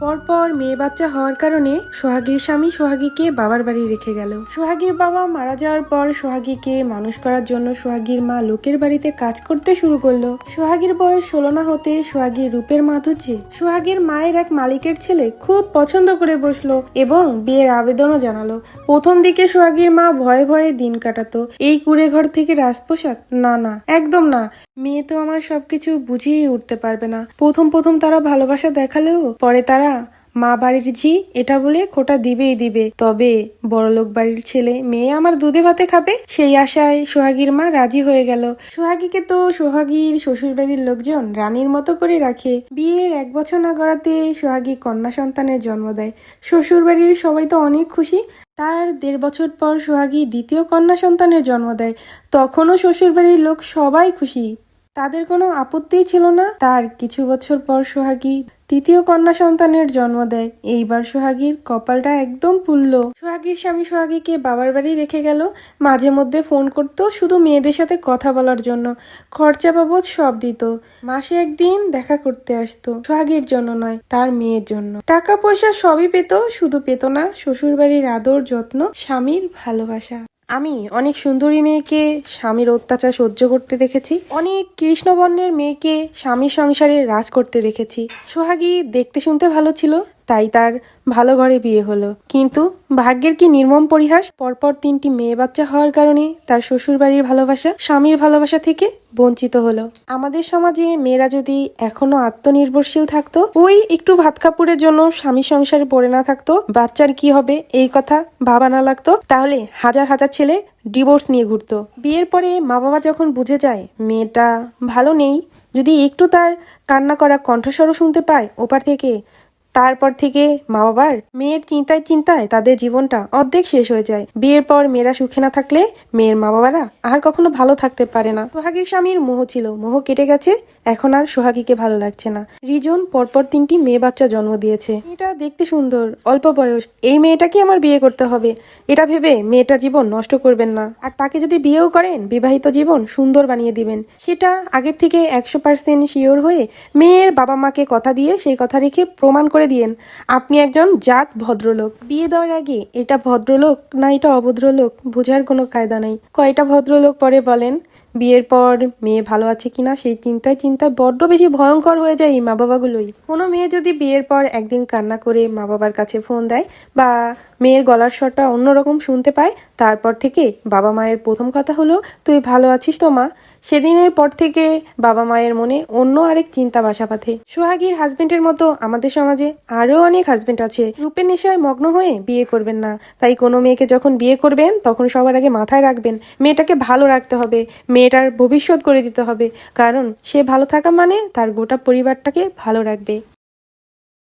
পরপর মেয়ে বাচ্চা হওয়ার কারণে সোহাগীর স্বামী সোহাগীকে বাবার বাড়ি রেখে গেল। সোহাগীর বাবা মারা যাওয়ার পর সোহাগীকে মানুষ করার জন্য সোহাগীর মা লোকের বাড়িতে কাজ করতে শুরু করল। সোহাগীর বয়স ষোলো না হতে সোহাগীর রূপের মাধুর্যে সোহাগীর মায়ের এক মালিকের ছেলে খুব পছন্দ করে বসল এবং বিয়ের আবেদনও জানালো। প্রথম দিকে সোহাগীর মা ভয়ে ভয়ে দিন কাটাতো। এই কুড়ে ঘর থেকে রাজপ্রসাদ? না না, একদম না। মেয়ে তো আমার সবকিছু বুঝিয়ে উঠতে পারবে না। প্রথম প্রথম তারা ভালোবাসা দেখালেও পরে তারা মা বাড়ির ঝি এটা বলে খোটা দিবেই দিবে। তবে বড়লোক বাড়ির ছেলে মেয়ে আমার দুধে ভাতে খাবে? সেই আশায় সোহাগীর মা রাজি হয়ে গেল। সোহাগীকে তো সোহাগীর শ্বশুর বাড়ির লোকজন রানীর মতো করে রাখে। বিয়ের এক বছর না গড়াতে সোহাগী কন্যা সন্তানের জন্ম দেয়। শ্বশুর বাড়ির সবাই তো অনেক খুশি। তার দেড় বছর পর সোহাগী দ্বিতীয় কন্যা সন্তানের জন্ম দেয়। তখনও শ্বশুর বাড়ির লোক সবাই খুশি। তাদের কোনো আপত্তিই ছিল না। তার কিছু বছর পর সোহাগী তৃতীয় কন্যা সন্তানের জন্ম দেয়। এইবার সোহাগীর কপালটা একদম পুলল সোহাগীর স্বামী সোহাগীকে বাবার বাড়ি রেখে গেল। মাঝে মধ্যে ফোন করতো শুধু মেয়েদের সাথে কথা বলার জন্য। খরচা বাবদ সব দিত। মাসে একদিন দেখা করতে আসতো। সোহাগীর জন্য নয়, তার মেয়ের জন্য। টাকা পয়সা সবই পেত, শুধু পেত না শ্বশুর বাড়ির আদর, যত্ন, স্বামীর ভালোবাসা। আমি অনেক সুন্দরী মেয়েকে স্বামীর অত্যাচার সহ্য করতে দেখেছি। অনেক কৃষ্ণবর্ণের মেয়েকে স্বামীর সংসারে রাজ করতে দেখেছি। সোহাগী দেখতে শুনতে ভালো ছিল। তাই তার ভালো ঘরে বিয়ে হলো। কিন্তু ভাগ্যের কি নির্মম পরিহাস? পরপর তিনটি মেয়ে বাচ্চা হওয়ার কারণে তার শ্বশুর বাড়ির ভালোবাসা, স্বামীর ভালোবাসা থেকে বঞ্চিত হলো। আমাদের সমাজে মেয়েরা যদি এখনও আত্মনির্ভরশীল থাকতো, ওই একটু ভাত কাপড়ের জন্য স্বামী সংসারে পড়ে না থাকতো, বাচ্চার কি হবে এই কথা ভাবা না লাগতো, তাহলে হাজার হাজার ছেলে ডিভোর্স নিয়ে ঘুরতো। বিয়ের পরে মা বাবা যখন বুঝে যায় মেয়েটা ভালো নেই, যদি একটু তার কান্না করা কণ্ঠস্বরও শুনতে পায়, ওপার থেকে তারপর থেকে মা বাবার মেয়ের চিন্তায় চিন্তায় তাদের জীবনটা অর্ধেক শেষ হয়ে যায়। বিয়ের পর মেয়েরা সুখে না থাকলে মেয়ের মা বাবারা আর কখনো ভালো থাকতে পারে না। সোহাগীর স্বামীর মোহ ছিল, মোহ কেটে গেছে, এখন আর সোহাগীকে ভালো লাগছে না। রিজন পরপর তিনটি মেয়ে বাচ্চা জন্ম দিয়েছে। এটা দেখতে সুন্দর, অল্প বয়স। এই মেয়েটাকে আমার বিয়ে করতে হবে। এটা ভেবে মেয়েটা জীবন নষ্ট করবেন না। আর তাকে যদি বিয়েও করেন, বিবাহিত জীবন সুন্দর বানিয়ে দিবেন। সেটা আগের থেকে একশো পার্সেন্ট শিওর হয়ে মেয়ের বাবা মাকে কথা দিয়ে সেই কথা রেখে প্রমাণ করে দিয়েন। আপনি একজন জাত ভদ্রলোক। বিয়ে দেওয়ার আগে, এটা ভদ্রলোক না এটা অভদ্রলোক? বোঝার কোনো কায়দা নাই। কয়টা ভদ্রলোক পরে বলেন, বিয়ের পর মেয়ে ভালো আছে কিনা সেই চিন্তায় চিন্তায় বড্ড বেশি ভয়ঙ্কর হয়ে যায় এই মা বাবাগুলোই কোনো মেয়ে যদি বিয়ের পর একদিন কান্না করে মা বাবার কাছে ফোন দেয় বা মেয়ের গলার স্বরটা অন্যরকম শুনতে পায়। তারপর থেকে বাবা মায়ের প্রথম কথা হলো, তুই ভালো আছিস তো, মা? সেদিনের পর থেকে বাবা মায়ের মনে অন্য আরেক চিন্তা বাসা বাঁধে। সোহাগীর হাজবেন্ডের মতো আমাদের সমাজে আরও অনেক হাজবেন্ড আছে। রূপের নেশায় মগ্ন হয়ে বিয়ে করবেন না। তাই কোনো মেয়েকে যখন বিয়ে করবেন, তখন সবার আগে মাথায় রাখবেন, মেয়েটাকে ভালো রাখতে হবে, মেয়েটার ভবিষ্যৎ করে দিতে হবে। কারণ সে ভালো থাকা মানে তার গোটা পরিবারটাকে ভালো রাখবে।